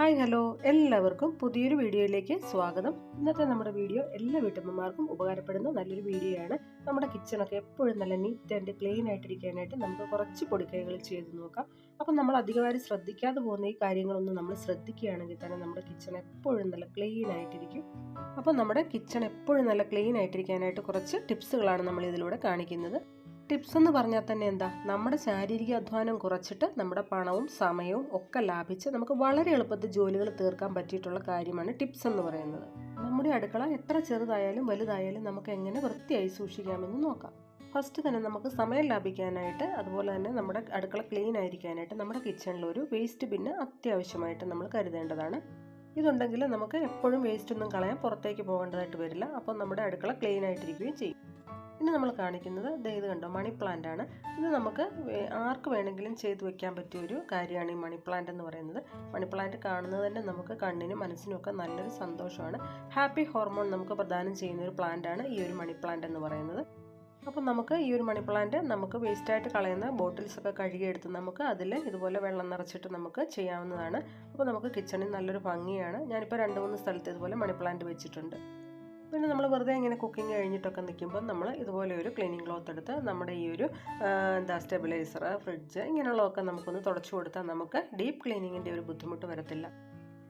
Hi hello എല്ലാവർക്കും പുതിയൊരു വീഡിയോയിലേക്ക് സ്വാഗതം. ഇന്നത്തെ നമ്മുടെ വീഡിയോ എല്ലാ വീട്ടമ്മമാർക്കും ഉപകാരപ്പെടുന്ന നല്ലൊരു വീഡിയോ ആണ്. നമ്മുടെ കിച്ചണൊക്കെ എപ്പോഴും നല്ല നീറ്റ് ആൻഡ് ക്ലീൻ ആയിട്ടിരിക്കാനായിട്ട് നമുക്ക് കുറച്ച് പൊടിക്കൈകൾ ചെയ്ത് നോക്കാം. അപ്പം നമ്മൾ അധികമായി ശ്രദ്ധിക്കാതെ പോകുന്ന ഈ കാര്യങ്ങളൊന്നും നമ്മൾ ശ്രദ്ധിക്കുകയാണെങ്കിൽ തന്നെ നമ്മുടെ കിച്ചൺ എപ്പോഴും നല്ല ക്ലീൻ ആയിട്ടിരിക്കും. അപ്പം നമ്മുടെ കിച്ചൺ എപ്പോഴും നല്ല ക്ലീൻ ആയിട്ടിരിക്കാനായിട്ട് കുറച്ച് ടിപ്സുകളാണ് നമ്മൾ ഇതിലൂടെ കാണിക്കുന്നത്. ടിപ്സ് എന്ന് പറഞ്ഞാൽ തന്നെ എന്താ? നമ്മുടെ ശാരീരിക അധ്വാനം കുറച്ചിട്ട് നമ്മുടെ പണവും സമയവും ഒക്കെ ലാഭിച്ച് നമുക്ക് വളരെ എളുപ്പത്തിൽ ജോലികൾ തീർക്കാൻ പറ്റിയിട്ടുള്ള കാര്യമാണ് ടിപ്സ് എന്ന് പറയുന്നത്. നമ്മുടെ അടുക്കള എത്ര ചെറുതായാലും വലുതായാലും നമുക്ക് എങ്ങനെ വൃത്തിയായി സൂക്ഷിക്കാമെന്ന് നോക്കാം. ഫസ്റ്റ് തന്നെ നമുക്ക് സമയം ലാഭിക്കാനായിട്ട് അതുപോലെ തന്നെ നമ്മുടെ അടുക്കള ക്ലീൻ ആയിരിക്കാനായിട്ട് നമ്മുടെ കിച്ചണിൽ ഒരു വേസ്റ്റ് ബിന്ന് അത്യാവശ്യമായിട്ട് നമ്മൾ കരുതേണ്ടതാണ്. ഇതുണ്ടെങ്കിൽ നമുക്ക് എപ്പോഴും വേസ്റ്റ് ഒന്നും കളയാൻ പുറത്തേക്ക് പോകേണ്ടതായിട്ട് വരില്ല. അപ്പോൾ നമ്മുടെ അടുക്കള ക്ലീൻ ആയിട്ടിരിക്കുകയും ചെയ്യും. ഇനി നമ്മൾ കാണിക്കുന്നത് ഇത് കണ്ടോ മണി പ്ലാന്റ് ആണ്. ഇത് നമുക്ക് ആർക്ക് വേണമെങ്കിലും ചെയ്തു വെക്കാൻ പറ്റിയ ഒരു കാര്യമാണ് ഈ മണി പ്ലാന്റ് എന്ന് പറയുന്നത്. മണി പ്ലാന്റ് കാണുന്നത് തന്നെ നമുക്ക് കണ്ണിനും മനസ്സിനും ഒക്കെ നല്ലൊരു സന്തോഷമാണ്. ഹാപ്പി ഹോർമോൺ നമുക്ക് പ്രദാനം ചെയ്യുന്ന ഒരു പ്ലാന്റ് ആണ് ഈ ഒരു മണി പ്ലാന്റ് എന്ന് പറയുന്നത്. അപ്പം നമുക്ക് ഈ ഒരു മണി പ്ലാന്റ് നമുക്ക് വേസ്റ്റായിട്ട് കളയുന്ന ബോട്ടിൽസൊക്കെ കഴുകിയെടുത്ത് നമുക്ക് അതിൽ ഇതുപോലെ വെള്ളം നിറച്ചിട്ട് നമുക്ക് ചെയ്യാവുന്നതാണ്. അപ്പോൾ നമുക്ക് കിച്ചണിൽ നല്ലൊരു ഭംഗിയാണ്. ഞാനിപ്പോൾ രണ്ട് മൂന്ന് സ്ഥലത്ത് ഇതുപോലെ മണി പ്ലാന്റ് വെച്ചിട്ടുണ്ട്. പിന്നെ നമ്മൾ വെറുതെ ഇങ്ങനെ കുക്കിംഗ് കഴിഞ്ഞിട്ടൊക്കെ നിൽക്കുമ്പോൾ നമ്മൾ ഇതുപോലെ ഒരു ക്ലീനിങ് ക്ലോത്ത് എടുത്ത് നമ്മുടെ ഈ ഒരു എന്താ സ്റ്റെബിലൈസർ ഫ്രിഡ്ജ് ഇങ്ങനെയുള്ളതൊക്കെ നമുക്കൊന്ന് തുടച്ചു കൊടുത്താൽ നമുക്ക് ഡീപ്പ് ക്ലീനിങ്ങിന്റെ ഒരു ബുദ്ധിമുട്ട് വരത്തില്ല.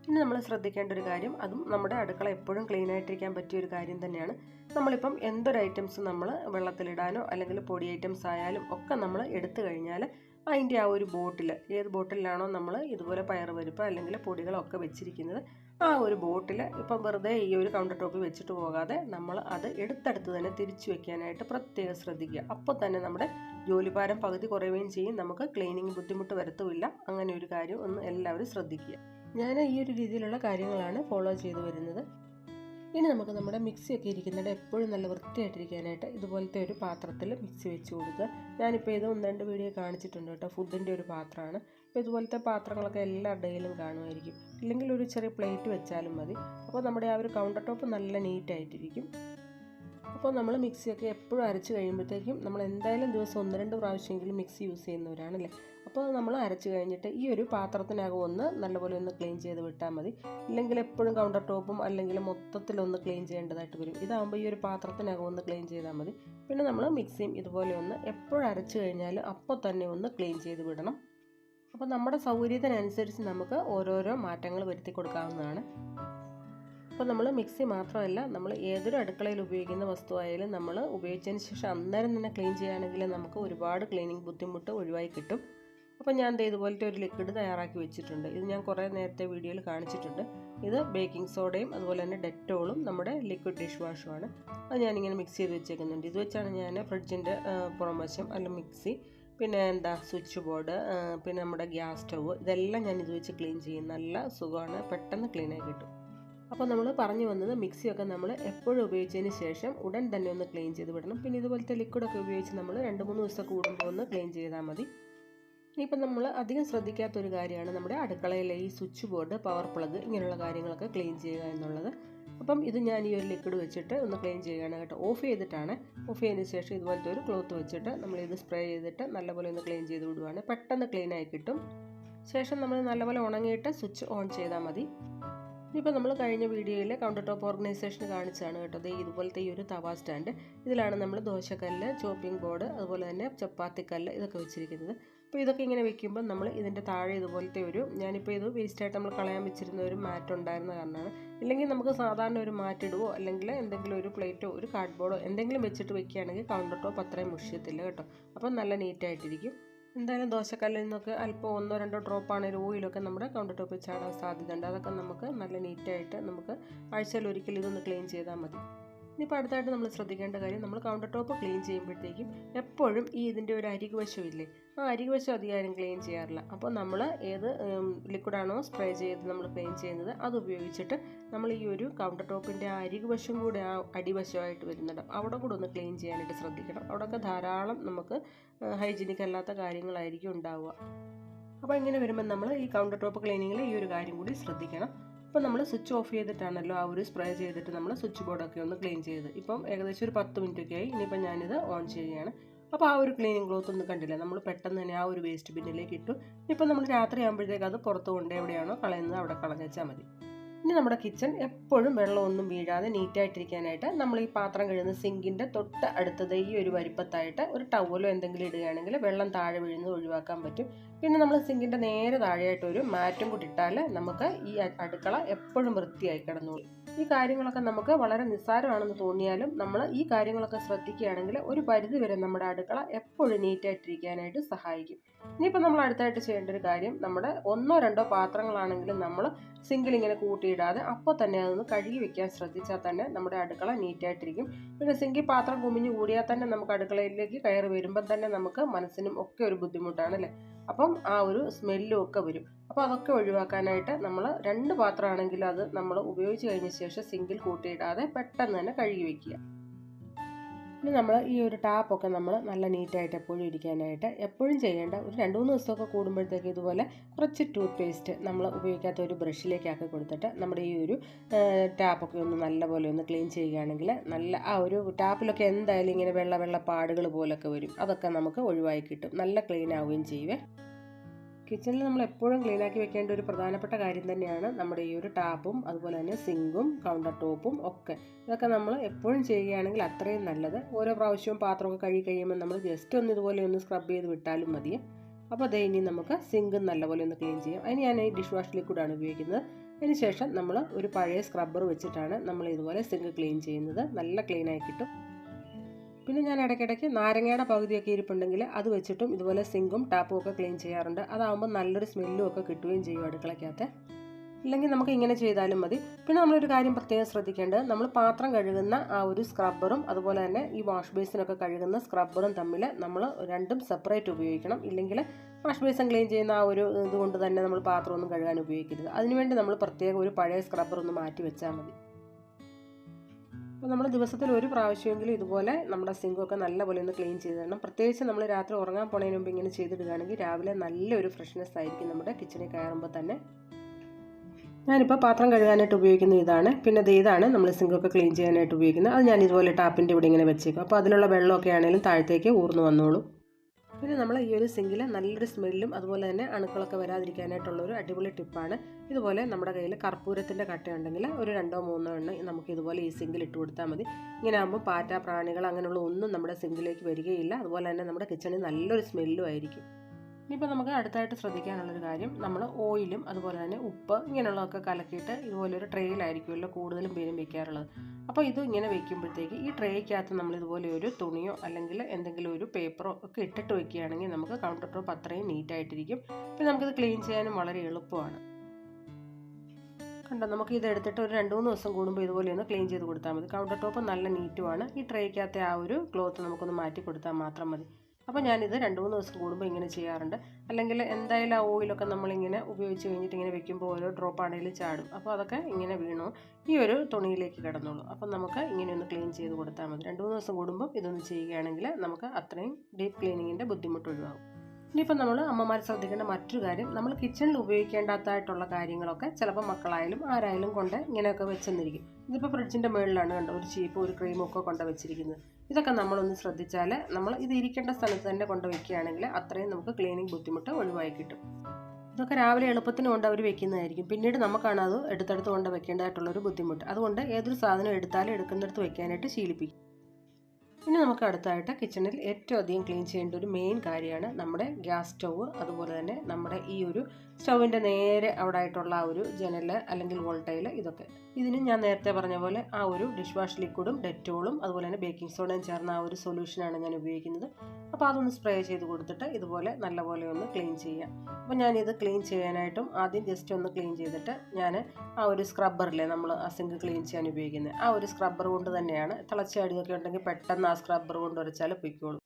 പിന്നെ നമ്മൾ ശ്രദ്ധിക്കേണ്ട ഒരു കാര്യം അതും നമ്മുടെ അടുക്കള എപ്പോഴും ക്ലീൻ ആയിട്ടിരിക്കാൻ പറ്റിയ ഒരു കാര്യം തന്നെയാണ്. നമ്മളിപ്പം എന്തൊരു ഐറ്റംസ് നമ്മൾ വെള്ളത്തിലിടാനോ അല്ലെങ്കിൽ പൊടി ഐറ്റംസ് ആയാലും ഒക്കെ നമ്മൾ എടുത്തു കഴിഞ്ഞാൽ അതിന്റെ ആ ഒരു ബോട്ടിൽ ഏത് ബോട്ടിലാണോ നമ്മൾ ഇതുപോലെ പയറുപരിപ്പ് അല്ലെങ്കിൽ പൊടികളൊക്കെ വെച്ചിരിക്കുന്നത് ആ ഒരു ബോട്ടിൽ ഇപ്പം വെറുതെ ഈ ഒരു കൗണ്ടർ ടോപ്പിൽ വെച്ചിട്ട് പോകാതെ നമ്മൾ അത് എടുത്തടുത്ത് തന്നെ തിരിച്ചു വെക്കാനായിട്ട് പ്രത്യേകം ശ്രദ്ധിക്കുക. അപ്പോൾ തന്നെ നമ്മുടെ ജോലിഭാരം പകുതി കുറയുകയും ചെയ്യും. നമുക്ക് ക്ലീനിങ് ബുദ്ധിമുട്ട് വരത്തുമില്ല അങ്ങനെ ഒരു കാര്യം ഒന്ന് എല്ലാവരും ശ്രദ്ധിക്കുക. ഞാൻ ഈ ഒരു രീതിയിലുള്ള കാര്യങ്ങളാണ് ഫോളോ ചെയ്തു വരുന്നത്. ഇനി നമുക്ക് നമ്മുടെ മിക്സി ഒക്കെ ഇരിക്കുന്നിട എപ്പോഴും നല്ല വൃത്തിയായിട്ടിരിക്കാനായിട്ട് ഇതുപോലത്തെ ഒരു പാത്രത്തിൽ മിക്സി വെച്ച് കൊടുക്കുക. ഞാനിപ്പോൾ ഇത് ഒന്ന് രണ്ട് വീഡിയോ കാണിച്ചിട്ടുണ്ട് കേട്ടോ. ഫുഡിന്റെ ഒരു പാത്രമാണ്. അപ്പോൾ ഇതുപോലത്തെ പാത്രങ്ങളൊക്കെ എല്ലാ ഡേയിലും കാണുമായിരിക്കും. ഇല്ലെങ്കിൽ ഒരു ചെറിയ പ്ലേറ്റ് വെച്ചാലും മതി. അപ്പോൾ നമ്മുടെ ആ ഒരു കൗണ്ടർ ടോപ്പ് നല്ല നീറ്റായിട്ടിരിക്കും അപ്പോൾ നമ്മൾ മിക്സിയൊക്കെ എപ്പോഴും അരച്ച് കഴിയുമ്പോഴത്തേക്കും നമ്മൾ എന്തായാലും ദിവസം ഒന്ന് രണ്ട് പ്രാവശ്യമെങ്കിലും മിക്സി യൂസ് ചെയ്യുന്നവരാണല്ലേ അപ്പോൾ നമ്മൾ അരച്ച് കഴിഞ്ഞിട്ട് ഈ ഒരു പാത്രത്തിനകം ഒന്ന് നല്ലപോലെ ഒന്ന് ക്ലീൻ ചെയ്ത് വിട്ടാൽ മതി. ഇല്ലെങ്കിൽ എപ്പോഴും കൗണ്ടർ ടോപ്പും അല്ലെങ്കിൽ മൊത്തത്തിലൊന്ന് ക്ലീൻ ചെയ്യേണ്ടതായിട്ട് വരും. ഇതാകുമ്പോൾ ഈ ഒരു പാത്രത്തിനകം ഒന്ന് ക്ലീൻ ചെയ്താൽ മതി. പിന്നെ നമ്മൾ മിക്സിയും ഇതുപോലെ ഒന്ന് എപ്പോഴും അരച്ച് കഴിഞ്ഞാൽ അപ്പോൾ തന്നെ ഒന്ന് ക്ലീൻ ചെയ്ത് വിടണം. അപ്പോൾ നമ്മുടെ സൗകര്യത്തിനനുസരിച്ച് നമുക്ക് ഓരോരോ മാറ്റങ്ങൾ വരുത്തി കൊടുക്കാവുന്നതാണ്. അപ്പോൾ നമ്മൾ മിക്സി മാത്രമല്ല നമ്മൾ ഏതൊരു അടുക്കളയിൽ ഉപയോഗിക്കുന്ന വസ്തുവായാലും നമ്മൾ ഉപയോഗിച്ചതിന് ശേഷം അന്നേരം തന്നെ ക്ലീൻ ചെയ്യുകയാണെങ്കിൽ നമുക്ക് ഒരുപാട് ക്ലീനിങ് ബുദ്ധിമുട്ട് ഒഴിവായി കിട്ടും. അപ്പോൾ ഞാൻ ദേ ഇതുപോലത്തെ ഒരു ലിക്വിഡ് തയ്യാറാക്കി വെച്ചിട്ടുണ്ട്. ഇത് ഞാൻ കുറേ നേരത്തെ വീഡിയോയിൽ കാണിച്ചിട്ടുണ്ട്. ഇത് ബേക്കിംഗ് സോഡയും അതുപോലെ തന്നെ ഡെറ്റോളും നമ്മുടെ ലിക്വിഡ് ഡിഷ് വാഷുമാണ് അത് ഞാനിങ്ങനെ മിക്സ് ചെയ്ത് വെച്ചേക്കുന്നുണ്ട്. ഇത് വെച്ചാണ് ഞാൻ ഫ്രിഡ്ജിന്റെ പുറംവശം അല്ല മിക്സി പിന്നെ എന്താ സ്വിച്ച് ബോർഡ് പിന്നെ നമ്മുടെ ഗ്യാസ് സ്റ്റവ് ഇതെല്ലാം ഞാൻ ഇത് വെച്ച് ക്ലീൻ ചെയ്യും. നല്ല സുഖമാണ്. പെട്ടെന്ന് ക്ലീനായി കിട്ടും. അപ്പോൾ നമ്മൾ പറഞ്ഞു വന്നത് മിക്സിയൊക്കെ നമ്മൾ എപ്പോഴും ഉപയോഗിച്ചതിന് ശേഷം ഉടൻ തന്നെ ഒന്ന് ക്ലീൻ ചെയ്ത് വിടണം. പിന്നെ ഇതുപോലത്തെ ലിക്വിഡൊക്കെ ഉപയോഗിച്ച് നമ്മൾ രണ്ട് മൂന്ന് ദിവസം കൂടുമ്പോൾ ഒന്ന് ക്ലീൻ ചെയ്താൽ മതി. ഇനിയിപ്പം നമ്മൾ അധികം ശ്രദ്ധിക്കാത്ത ഒരു കാര്യമാണ് നമ്മുടെ അടുക്കളയിലെ ഈ സ്വിച്ച് ബോർഡ് പവർ പ്ലഗ് ഇങ്ങനെയുള്ള കാര്യങ്ങളൊക്കെ ക്ലീൻ ചെയ്യുക എന്നുള്ളത്. അപ്പം ഇത് ഞാൻ ഈ ഒരു ലിക്വിഡ് വെച്ചിട്ട് ഒന്ന് ക്ലീൻ ചെയ്യുകയാണ് കേട്ടോ. ഓഫ് ചെയ്തിട്ടാണ്. ഓഫ് ചെയ്തതിന് ശേഷം ഇതുപോലത്തെ ഒരു ക്ലോത്ത് വെച്ചിട്ട് നമ്മൾ ഇത് സ്പ്രേ ചെയ്തിട്ട് നല്ലപോലെ ഒന്ന് ക്ലീൻ ചെയ്ത് വിടുവാണ്. പെട്ടെന്ന് ക്ലീൻ ആയി കിട്ടും. ശേഷം നമ്മൾ നല്ലപോലെ ഉണങ്ങിയിട്ട് സ്വിച്ച് ഓൺ ചെയ്താൽ മതി. ഇനിയിപ്പോൾ നമ്മൾ കഴിഞ്ഞ വീഡിയോയിൽ കൗണ്ടർ ടോപ്പ് ഓർഗനൈസേഷൻ കാണിച്ചാണ് കേട്ടോ ഇതുപോലത്തെ ഈ ഒരു തവ സ്റ്റാൻഡ് ഇതിലാണ് നമ്മൾ ദോശക്കല്ല് ചോപ്പിംഗ് ബോർഡ് അതുപോലെ തന്നെ ചപ്പാത്തിക്കല്ല് ഇതൊക്കെ വെച്ചിരിക്കുന്നത്. അപ്പോൾ ഇതൊക്കെ ഇങ്ങനെ വെക്കുമ്പോൾ നമ്മൾ ഇതിന്റെ താഴെ ഇതുപോലത്തെ ഒരു ഞാനിപ്പോൾ ഇത് വേസ്റ്റായിട്ട് നമ്മൾ കളയാൻ വെച്ചിരുന്ന ഒരു മാറ്റ് ഉണ്ടായിരുന്ന കാരണമാണ്. ഇല്ലെങ്കിൽ നമുക്ക് സാധാരണ ഒരു മാറ്റ് ഇടുവോ? അല്ലെങ്കിൽ എന്തെങ്കിലും ഒരു പ്ലേറ്റോ ഒരു കാർഡ്ബോർഡോ എന്തെങ്കിലും വെച്ചിട്ട് വെക്കുകയാണെങ്കിൽ കൗണ്ടർ ടോപ്പ് അത്രയും മുഷിയത്തില്ല കേട്ടോ. അപ്പോൾ നല്ല നീറ്റായിട്ടിരിക്കും എന്തായാലും ദോശക്കല്ലിൽ നിന്നൊക്കെ അല്പം ഒന്നോ രണ്ടോ ഡ്രോപ്പാണെങ്കിൽ ഓയിലൊക്കെ നമ്മുടെ കൗണ്ടർ ടോപ്പിൽ ചാടാൻ സാധ്യതയുണ്ട്. അതൊക്കെ നമുക്ക് നല്ല നീറ്റായിട്ട് നമുക്ക് ആഴ്ചയിൽ ഒരിക്കൽ ഇതൊന്ന് ക്ലീൻ ചെയ്താൽ മതി. ഇനിയിപ്പോൾ അടുത്തായിട്ട് നമ്മൾ ശ്രദ്ധിക്കേണ്ട കാര്യം നമ്മൾ കൗണ്ടർ ടോപ്പ് ക്ലീൻ ചെയ്യുമ്പോഴത്തേക്കും എപ്പോഴും ഈ ഇതിന്റെ ഒരു അരികു ഇല്ലേ ആ അരികു വശം അധികാരം ക്ലീൻ ചെയ്യാറില്ല. അപ്പോൾ നമ്മൾ ഏത് ലിക്വിഡാണോ സ്പ്രേ ചെയ്ത് നമ്മൾ ക്ലീൻ ചെയ്യുന്നത് അത് ഉപയോഗിച്ചിട്ട് നമ്മൾ ഈ ഒരു കൗണ്ടർ ടോപ്പിന്റെ ആ അരികു വശം കൂടെ ആ അടിവശമായിട്ട് വരുന്നുണ്ട്. അവിടെ കൂടെ ഒന്ന് ക്ലീൻ ചെയ്യാനായിട്ട് ശ്രദ്ധിക്കണം. അവിടെയൊക്കെ ധാരാളം നമുക്ക് ഹൈജീനിക് അല്ലാത്ത കാര്യങ്ങളായിരിക്കും ഉണ്ടാവുക. അപ്പോൾ ഇങ്ങനെ വരുമ്പോൾ നമ്മൾ ഈ കൗണ്ടർ ടോപ്പ് ക്ലീനിങ്ങിൽ ഈ ഒരു കാര്യം കൂടി ശ്രദ്ധിക്കണം. അപ്പോൾ നമ്മൾ സ്വിച്ച് ഓഫ് ചെയ്തിട്ടാണല്ലോ ആ ഒരു സ്പ്രേ ചെയ്തിട്ട് നമ്മൾ സ്വിച്ച് ബോർഡൊക്കെ ഒന്ന് ക്ലീൻ ചെയ്ത്. ഇപ്പം ഏകദേശം ഒരു പത്ത് മിനിറ്റ് ഒക്കെ ആയി ഇനിയിപ്പോൾ ഞാനിത് ഓൺ ചെയ്യുകയാണ്. അപ്പോൾ ആ ഒരു ക്ലീനിങ് ക്ലോത്ത് ഒന്നും കണ്ടില്ല? നമ്മൾ പെട്ടെന്ന് തന്നെ ആ ഒരു വേസ്റ്റ് ബിന്നിലേക്ക് ഇട്ടു. ഇപ്പം നമ്മൾ രാത്രി ആകുമ്പോഴത്തേക്ക് അത് പുറത്ത് കൊണ്ട് എവിടെയാണോ കളയുന്നത് അവിടെ കളഞ്ഞാൽ മതി. ഇനി നമ്മുടെ കിച്ചൺ എപ്പോഴും വെള്ളമൊന്നും വീഴാതെ നീറ്റായിട്ടിരിക്കാനായിട്ട് നമ്മൾ ഈ പാത്രം കഴുകുന്ന സിങ്കിന്റെ തൊട്ട് അടുത്തത് ഈ ഒരു വരിപ്പത്തായിട്ട് ഒരു ടവലോ എന്തെങ്കിലും ഇടുകയാണെങ്കിൽ വെള്ളം താഴെ വീഴുന്നത് ഒഴിവാക്കാൻ പറ്റും. പിന്നെ നമ്മൾ സിങ്കിന്റെ നേരെ താഴെയായിട്ട് ഒരു മാറ്റും കൂടി ഇട്ടാൽ നമുക്ക് ഈ അടുക്കള എപ്പോഴും വൃത്തിയായി കിടന്നോളും. ഈ കാര്യങ്ങളൊക്കെ നമുക്ക് വളരെ നിസ്സാരമാണെന്ന് തോന്നിയാലും നമ്മൾ ഈ കാര്യങ്ങളൊക്കെ ശ്രദ്ധിക്കുകയാണെങ്കിൽ ഒരു പരിധി വരെ നമ്മുടെ അടുക്കള എപ്പോഴും നീറ്റായിട്ടിരിക്കാനായിട്ട് സഹായിക്കും. ഇനിയിപ്പോൾ നമ്മൾ അടുത്തായിട്ട് ചെയ്യേണ്ട ഒരു കാര്യം നമ്മുടെ ഒന്നോ രണ്ടോ പാത്രങ്ങളാണെങ്കിലും നമ്മൾ സിങ്കിൽ ഇങ്ങനെ കൂട്ടിയിടാതെ അപ്പോൾ തന്നെ അതൊന്ന് കഴുകി വെക്കാൻ ശ്രദ്ധിച്ചാൽ തന്നെ നമ്മുടെ അടുക്കള നീറ്റായിട്ടിരിക്കും പിന്നെ സിങ്കിൽ പാത്രം കുമിഞ്ഞു കൂടിയാൽ തന്നെ നമുക്ക് അടുക്കളയിലേക്ക് കയറി വരുമ്പോൾ തന്നെ നമുക്ക് മനസ്സിനും ഒക്കെ ഒരു ബുദ്ധിമുട്ടാണ് അല്ലേ? അപ്പം ആ ഒരു സ്മെല്ലും ഒക്കെ വരും. അപ്പോൾ അതൊക്കെ ഒഴിവാക്കാനായിട്ട് നമ്മൾ രണ്ട് പാത്രമാണെങ്കിൽ അത് നമ്മൾ ഉപയോഗിച്ച് കഴിഞ്ഞ ശേഷം സിങ്കിൽ കൂട്ടിയിടാതെ പെട്ടെന്ന് തന്നെ കഴുകി വെക്കുക. ഇനി നമ്മൾ ഈ ഒരു ടാപ്പൊക്കെ നമ്മൾ നല്ല നീറ്റായിട്ട് എപ്പോഴും ഇരിക്കാനായിട്ട് എപ്പോഴും ചെയ്യേണ്ട ഒരു രണ്ട് മൂന്ന് ദിവസമൊക്കെ കൂടുമ്പോഴത്തേക്ക് ഇതുപോലെ കുറച്ച് ടൂത്ത് പേസ്റ്റ് നമ്മൾ ഉപയോഗിക്കാത്ത ഒരു ബ്രഷിലേക്കാക്കി കൊടുത്തിട്ട് നമ്മുടെ ഈ ഒരു ടാപ്പൊക്കെ ഒന്ന് നല്ലപോലെ ഒന്ന് ക്ലീൻ ചെയ്യുകയാണെങ്കിൽ നല്ല ആ ഒരു ടാപ്പിലൊക്കെ എന്തായാലും ഇങ്ങനെ വെള്ള വെള്ള പാടുകൾ പോലൊക്കെ വരും. അതൊക്കെ നമുക്ക് ഒഴിവായി കിട്ടും. നല്ല ക്ലീൻ ആവുകയും ചെയ്യുവേ. കിച്ചണിൽ നമ്മൾ എപ്പോഴും ക്ലീൻ ആക്കി വെക്കേണ്ട ഒരു പ്രധാനപ്പെട്ട കാര്യം തന്നെയാണ് നമ്മുടെ ഈ ഒരു ടാപ്പും അതുപോലെ തന്നെ സിങ്കും കൗണ്ടർ ടോപ്പും ഒക്കെ. ഇതൊക്കെ നമ്മൾ എപ്പോഴും ചെയ്യുകയാണെങ്കിൽ അത്രയും നല്ലത്. ഓരോ പ്രാവശ്യവും പാത്രമൊക്കെ കഴുകി കഴിയുമ്പോൾ നമ്മൾ ജസ്റ്റ് ഒന്ന് ഇതുപോലെ ഒന്ന് സ്ക്രബ് ചെയ്ത് വിട്ടാലും മതി. അപ്പോൾ അതേ ഇനി നമുക്ക് സിങ്കും നല്ലപോലെ ഒന്ന് ക്ലീൻ ചെയ്യാം. അതിന് ഞാൻ ഈ ഡിഷ് വാഷ് കൂടാണ് ഉപയോഗിക്കുന്നത്. അതിന് ശേഷം നമ്മൾ ഒരു പഴയ സ്ക്രബ്ബർ വെച്ചിട്ടാണ് നമ്മൾ ഇതുപോലെ സിങ്ക് ക്ലീൻ ചെയ്യുന്നത്. നല്ല ക്ലീനായി കിട്ടും. പിന്നെ ഞാൻ ഇടയ്ക്കിടയ്ക്ക് നാരങ്ങയുടെ പകുതിയൊക്കെ ഇരിപ്പുണ്ടെങ്കിൽ അത് വെച്ചിട്ടും ഇതുപോലെ സിങ്കും ടാപ്പും ഒക്കെ ക്ലീൻ ചെയ്യാറുണ്ട്. അതാകുമ്പോൾ നല്ലൊരു സ്മെല്ലും ഒക്കെ കിട്ടുകയും ചെയ്യും അടുക്കളയ്ക്കകത്ത്. ഇല്ലെങ്കിൽ നമുക്ക് ഇങ്ങനെ ചെയ്താലും മതി. പിന്നെ നമ്മളൊരു കാര്യം പ്രത്യേകം ശ്രദ്ധിക്കേണ്ടത് നമ്മൾ പാത്രം കഴുകുന്ന ആ ഒരു സ്ക്രബ്ബറും അതുപോലെ തന്നെ ഈ വാഷ് ബേസിനൊക്കെ കഴുകുന്ന സ്ക്രബ്ബറും തമ്മിൽ നമ്മൾ രണ്ടും സെപ്പറേറ്റ് ഉപയോഗിക്കണം. ഇല്ലെങ്കിൽ വാഷ് ബേസിൻ ക്ലീൻ ചെയ്യുന്ന ആ ഒരു ഇതുകൊണ്ട് തന്നെ നമ്മൾ പാത്രമൊന്നും കഴുകാൻ ഉപയോഗിക്കരുത്. അതിനുവേണ്ടി നമ്മൾ പ്രത്യേകം ഒരു പഴയ സ്ക്രബ്ബർ ഒന്ന് മാറ്റി വെച്ചാൽ മതി. അപ്പോൾ നമ്മൾ ദിവസത്തിൽ ഒരു പ്രാവശ്യമെങ്കിലും ഇതുപോലെ നമ്മുടെ സിങ്കൊക്കെ നല്ലപോലെ ഒന്ന് ക്ലീൻ ചെയ്ത് തരണം. പ്രത്യേകിച്ച് നമ്മൾ രാത്രി ഉറങ്ങാൻ പോണതിന് മുമ്പ് ഇങ്ങനെ ചെയ്തിടുകയാണെങ്കിൽ രാവിലെ നല്ലൊരു ഫ്രഷ്നെസ് ആയിരിക്കും നമ്മുടെ കിച്ചണിൽ കയറുമ്പോൾ തന്നെ. ഞാനിപ്പോൾ പാത്രം കഴുകാനായിട്ട് ഉപയോഗിക്കുന്ന ഇതാണ്. പിന്നെ ഇത് ഇതാണ് നമ്മൾ സിങ്കൊക്കെ ക്ലീൻ ചെയ്യാനായിട്ട് ഉപയോഗിക്കുന്നത്. അത് ഞാൻ ഇതുപോലെ ടാപ്പിന്റെ ഇവിടെ ഇങ്ങനെ വെച്ചേക്കും. അപ്പോൾ അതിലുള്ള വെള്ളമൊക്കെ ആണെങ്കിലും താഴത്തേക്ക് ഊർന്നു വന്നോളൂ. പിന്നെ നമ്മൾ ഈ ഒരു സിങ്കിൽ നല്ലൊരു സ്മെല്ലും അതുപോലെ തന്നെ അണുക്കളൊക്കെ വരാതിരിക്കാനായിട്ടുള്ള ഒരു അടിപൊളി ടിപ്പാണ്. ഇതുപോലെ നമ്മുടെ കയ്യിൽ കർപ്പൂരത്തിന്റെ കട്ടയുണ്ടെങ്കിൽ ഒരു രണ്ടോ മൂന്നോ എണ്ണം നമുക്ക് ഇതുപോലെ ഈ സിങ്കിൽ ഇട്ട് കൊടുത്താൽ മതി. ഇങ്ങനെ ആകുമ്പോൾ പാറ്റ പ്രാണികൾ അങ്ങനെയുള്ള ഒന്നും നമ്മുടെ സിങ്കിലേക്ക് വരികയില്ല. അതുപോലെ തന്നെ നമ്മുടെ കിച്ചണിൽ നല്ലൊരു സ്മെല്ലും ആയിരിക്കും. ഇനിയിപ്പോൾ നമുക്ക് അടുത്തായിട്ട് ശ്രദ്ധിക്കാനുള്ളൊരു കാര്യം നമ്മൾ ഓയിലും അതുപോലെ തന്നെ ഉപ്പ് ഇങ്ങനെയുള്ളതൊക്കെ കലക്കിയിട്ട് ഇതുപോലൊരു ട്രേയിലായിരിക്കുമല്ലോ കൂടുതലും പേരും വെക്കാറുള്ളത്. അപ്പോൾ ഇത് ഇങ്ങനെ വെക്കുമ്പോഴത്തേക്ക് ഈ ട്രേക്കകത്ത് നമ്മൾ ഇതുപോലെ ഒരു തുണിയോ അല്ലെങ്കിൽ എന്തെങ്കിലും ഒരു പേപ്പറോ ഒക്കെ ഇട്ടിട്ട് വെക്കുകയാണെങ്കിൽ നമുക്ക് കൗണ്ടർ ടോപ്പ് അത്രയും നീറ്റായിട്ടിരിക്കും പിന്നെ നമുക്കിത് ക്ലീൻ ചെയ്യാനും വളരെ എളുപ്പമാണ്. കണ്ടോ? നമുക്ക് ഇത് എടുത്തിട്ട് ഒരു രണ്ട് മൂന്ന് ദിവസം കൂടുമ്പോൾ ഇതുപോലെ ഒന്ന് ക്ലീൻ ചെയ്ത് കൊടുത്താൽ മതി. കൗണ്ടർ ടോപ്പ് നല്ല നീറ്റുമാണ് ഈ ട്രേക്കകത്തെ ആ ഒരു ക്ലോത്ത് നമുക്കൊന്ന് മാറ്റി കൊടുത്താൽ മാത്രം മതി. അപ്പോൾ ഞാനിത് രണ്ട് മൂന്ന് ദിവസം കൂടുമ്പോൾ ഇങ്ങനെ ചെയ്യാറുണ്ട്. അല്ലെങ്കിൽ എന്തായാലും ആ ഓയിലൊക്കെ നമ്മളിങ്ങനെ ഉപയോഗിച്ച് കഴിഞ്ഞിട്ട് ഇങ്ങനെ വെക്കുമ്പോൾ ഓരോ ഡ്രോപ്പ് ആണെങ്കിലും ചാടും. അപ്പോൾ അതൊക്കെ ഇങ്ങനെ വീണു. ഈ ഒരു തുണിയിലേക്ക് കിടന്നുള്ളൂ അപ്പം നമുക്ക് ഇങ്ങനെ ഒന്ന് ക്ലീൻ ചെയ്ത് കൊടുത്താൽ മതി. രണ്ട് മൂന്ന് ദിവസം കൂടുമ്പോൾ ഇതൊന്ന് ചെയ്യുകയാണെങ്കിൽ നമുക്ക് അത്രയും ഡീപ്പ് ക്ലീനിങ്ങിന്റെ ബുദ്ധിമുട്ട് ഒഴിവാകും. ഇനിയിപ്പോൾ നമ്മൾ അമ്മമാർ ശ്രദ്ധിക്കേണ്ട മറ്റൊരു കാര്യം നമ്മൾ കിച്ചണിൽ ഉപയോഗിക്കേണ്ടാത്തതായിട്ടുള്ള കാര്യങ്ങളൊക്കെ ചിലപ്പോൾ മക്കളായാലും ആരായാലും കൊണ്ട് ഇങ്ങനെയൊക്കെ വെച്ചെന്നിരിക്കും. ഇതിപ്പോൾ ഫ്രിഡ്ജിന്റെ മുകളിലാണ് കണ്ടോ ഒരു ചീപ്പ് ഒരു ക്രീമും ഒക്കെ കൊണ്ട് വെച്ചിരിക്കുന്നത്. ഇതൊക്കെ നമ്മളൊന്ന് ശ്രദ്ധിച്ചാൽ നമ്മൾ ഇത് ഇരിക്കേണ്ട സ്ഥലത്ത് തന്നെ കൊണ്ട് വെക്കുകയാണെങ്കിൽ അത്രയും നമുക്ക് ക്ലീനിങ് ബുദ്ധിമുട്ട് ഒഴിവായി കിട്ടും. ഇതൊക്കെ രാവിലെ എളുപ്പത്തിന് കൊണ്ട് അവർ വെക്കുന്നതായിരിക്കും. പിന്നീട് നമുക്കാണ് അത് എടുത്തെടുത്ത് കൊണ്ട് വെക്കേണ്ടതായിട്ടുള്ളൊരു ബുദ്ധിമുട്ട്. അതുകൊണ്ട് ഏതൊരു സാധനം എടുത്താലും എടുക്കുന്നിടത്ത് വെക്കാനായിട്ട് ശീലിപ്പിക്കും. ഇനി നമുക്ക് അടുത്തായിട്ട് കിച്ചണിൽ ഏറ്റവും അധികം ക്ലീൻ ചെയ്യേണ്ട ഒരു മെയിൻ കാര്യമാണ് നമ്മുടെ ഗ്യാസ് സ്റ്റൗവ്. അതുപോലെ തന്നെ നമ്മുടെ ഈ ഒരു സ്റ്റൗവിന്റെ നേരെ അവിടെ ആയിട്ടുള്ള ആ ഒരു ജനൽ അല്ലെങ്കിൽ വോൾട്ടയിൽ ഇതൊക്കെ. ഇതിന് ഞാൻ നേരത്തെ പറഞ്ഞ പോലെ ആ ഒരു ഡിഷ് വാഷ് ലിക്വിഡും ഡെറ്റോളും അതുപോലെ തന്നെ ബേക്കിംഗ് സോഡയും ചേർന്ന ആ ഒരു സൊല്യൂഷനാണ് ഞാൻ ഉപയോഗിക്കുന്നത്. അപ്പോൾ അതൊന്ന് സ്പ്രേ ചെയ്ത് കൊടുത്തിട്ട് ഇതുപോലെ നല്ലപോലെ ഒന്ന് ക്ലീൻ ചെയ്യാം. അപ്പോൾ ഞാനിത് ക്ലീൻ ചെയ്യാനായിട്ടും ആദ്യം ജസ്റ്റ് ഒന്ന് ക്ലീൻ ചെയ്തിട്ട് ഞാൻ ആ ഒരു സ്ക്രബ്ബറില്ലേ നമ്മൾ ആ സിങ്ക് ക്ലീൻ ചെയ്യാൻ ഉപയോഗിക്കുന്നത് ആ ഒരു സ്ക്രബ്ബർ കൊണ്ട് തന്നെയാണ് തിളച്ച അടിയൊക്കെ ഉണ്ടെങ്കിൽ പെട്ടെന്ന് ആ സ്ക്രബ്ബർ കൊണ്ട് ഉരച്ചാൽ പൊയ്ക്കോളും.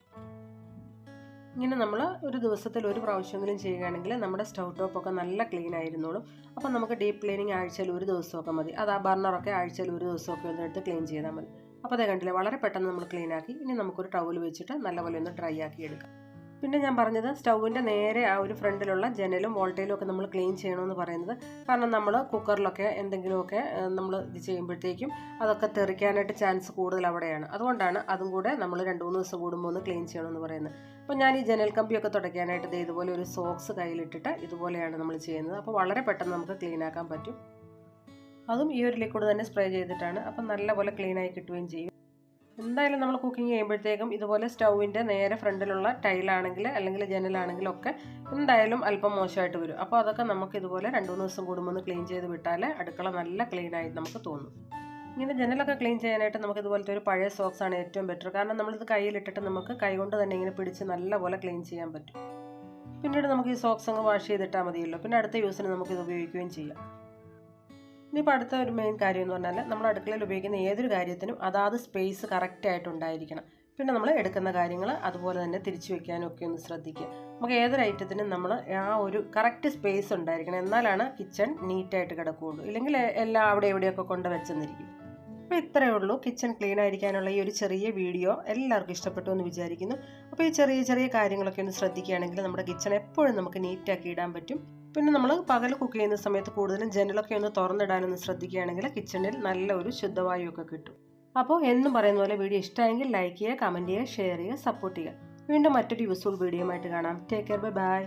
ഇങ്ങനെ നമ്മൾ ഒരു ദിവസത്തിൽ ഒരു പ്രാവശ്യമെങ്കിലും ചെയ്യുകയാണെങ്കിൽ നമ്മുടെ സ്റ്റൗ ടോപ്പൊക്കെ നല്ല ക്ലീൻ ആയിരുന്നോളും. അപ്പം നമുക്ക് ഡീപ്പ് ക്ലീനിങ് ആഴ്ചയിൽ ഒരു ദിവസമൊക്കെ മതി. അത് ആ ബർണറൊക്കെ ആഴ്ചയിൽ ഒരു ദിവസമൊക്കെ ഒന്ന് എടുത്ത് ക്ലീൻ ചെയ്താൽ മതി. അപ്പോൾ അതേ കണ്ടില്ലേ വളരെ പെട്ടെന്ന് നമ്മൾ ക്ലീൻ ആക്കി. ഇനി നമുക്കൊരു ടവൽ വെച്ചിട്ട് നല്ലപോലെ ഒന്ന് ഡ്രൈ ആക്കി എടുക്കാം. പിന്നെ ഞാൻ പറഞ്ഞത് സ്റ്റൗവിന്റെ നേരെ ആ ഒരു ഫ്രണ്ടിലുള്ള ജനലും വോൾട്ടേലും ഒക്കെ നമ്മൾ ക്ലീൻ ചെയ്യണമെന്ന് പറയുന്നത്. കാരണം നമ്മൾ കുക്കറിലൊക്കെ എന്തെങ്കിലുമൊക്കെ നമ്മൾ ഇത് ചെയ്യുമ്പോഴത്തേക്കും അതൊക്കെ തെറിക്കാനായിട്ട് ചാൻസ് കൂടുതൽ അവിടെയാണ്. അതുകൊണ്ടാണ് അതും കൂടെ നമ്മൾ രണ്ട് മൂന്ന് ദിവസം കൂടുമ്പോൾ ഒന്ന് ക്ലീൻ ചെയ്യണമെന്ന് പറയുന്നത്. അപ്പോൾ ഞാൻ ഈ ജനൽ കമ്പിയൊക്കെ തുടയ്ക്കാനായിട്ട് ഇതുപോലെ ഒരു സോക്സ് കയ്യിലിട്ടിട്ട് ഇതുപോലെയാണ് നമ്മൾ ചെയ്യുന്നത്. അപ്പോൾ വളരെ പെട്ടെന്ന് നമുക്ക് ക്ലീൻ ആക്കാൻ പറ്റും. അതും ഈ ഒരു ലിക്വിഡ് തന്നെ സ്പ്രേ ചെയ്തിട്ടാണ്. അപ്പം നല്ലപോലെ ക്ലീൻ ആയി കിട്ടുകയും ചെയ്യും. എന്തായാലും നമ്മൾ കുക്കിംഗ് ചെയ്യുമ്പോഴത്തേക്കും ഇതുപോലെ സ്റ്റൗവിന്റെ നേരെ ഫ്രണ്ടിലുള്ള ടൈലാണെങ്കിൽ അല്ലെങ്കിൽ ജനലാണെങ്കിലും ഒക്കെ എന്തായാലും അല്പം മോശമായിട്ട് വരും. അപ്പോൾ അതൊക്കെ നമുക്ക് ഇതുപോലെ രണ്ട് മൂന്ന് ദിവസം കൂടുമ്പോൾ ഒന്ന് ക്ലീൻ ചെയ്ത് വിട്ടാൽ അടുക്കള നല്ല ക്ലീൻ ആയി നമുക്ക് തോന്നും. ഇങ്ങനെ ജനലൊക്കെ ക്ലീൻ ചെയ്യാനായിട്ട് നമുക്ക് ഇതുപോലത്തെ ഒരു പഴയ സോക്സ് ആണ് ഏറ്റവും ബെറ്റർ കാരണം നമ്മളിത് കയ്യിലിട്ടിട്ട് നമുക്ക് കൈകൊണ്ട് തന്നെ ഇങ്ങനെ പിടിച്ച് നല്ലപോലെ ക്ലീൻ ചെയ്യാൻ പറ്റും. പിന്നീട് നമുക്ക് ഈ സോക്സ് അങ്ങ് വാഷ് ചെയ്തിട്ടാൽ മതിയല്ലോ. പിന്നെ അടുത്ത യൂസിന് നമുക്ക് ഇത് ഉപയോഗിക്കുകയും ചെയ്യാം. ഇനിയിപ്പോൾ അടുത്ത ഒരു മെയിൻ കാര്യം എന്ന് പറഞ്ഞാൽ നമ്മൾ അടുക്കളയിൽ ഉപയോഗിക്കുന്ന ഏതൊരു കാര്യത്തിനും അതാത് സ്പേസ് കറക്റ്റായിട്ട് ആയിട്ടുണ്ടായിരിക്കണം. പിന്നെ നമ്മൾ എടുക്കുന്ന കാര്യങ്ങൾ അതുപോലെ തന്നെ തിരിച്ചു വെക്കാനും ഒക്കെ ഒന്ന് ശ്രദ്ധിക്കുക. നമുക്ക് ഏതൊരു ഐറ്റത്തിനും നമ്മൾ ആ ഒരു കറക്റ്റ് സ്പേസ് ഉണ്ടായിരിക്കണം. എന്നാലാണ് കിച്ചൺ നീറ്റായിട്ട് കിടക്കുകയുള്ളൂ. ഇല്ലെങ്കിൽ എല്ലാം അവിടെ എവിടെയൊക്കെ കൊണ്ട് വെച്ചെന്നിരിക്കും. അപ്പോൾ ഇത്രയേ ഉള്ളൂ. കിച്ചൺ ക്ലീൻ ആയിരിക്കാനുള്ള ഈ ഒരു ചെറിയ വീഡിയോ എല്ലാവർക്കും ഇഷ്ടപ്പെട്ടു എന്ന് വിചാരിക്കുന്നു. അപ്പോൾ ഈ ചെറിയ ചെറിയ കാര്യങ്ങളൊക്കെ ഒന്ന് ശ്രദ്ധിക്കുകയാണെങ്കിൽ നമ്മുടെ കിച്ചൺ എപ്പോഴും നമുക്ക് നീറ്റാക്കി ഇടാൻ പറ്റും. പിന്നെ നമ്മൾ പകൽ കുക്ക് ചെയ്യുന്ന സമയത്ത് കൂടുതലും ജനലൊക്കെ ഒന്ന് തുറന്നിടാനൊന്ന് ശ്രദ്ധിക്കുകയാണെങ്കിൽ കിച്ചണിൽ നല്ല ഒരു ശുദ്ധവായുവൊക്കെ കിട്ടും. അപ്പോൾ എന്നും പറയുന്ന പോലെ വീഡിയോ ഇഷ്ടമായെങ്കിൽ ലൈക്ക് ചെയ്യുക കമന്റ് ചെയ്യുക ഷെയർ ചെയ്യുക സപ്പോർട്ട് ചെയ്യുക. വീണ്ടും മറ്റൊരു യൂസ്ഫുൾ വീഡിയോ ആയിട്ട് കാണാം. Take care bye bye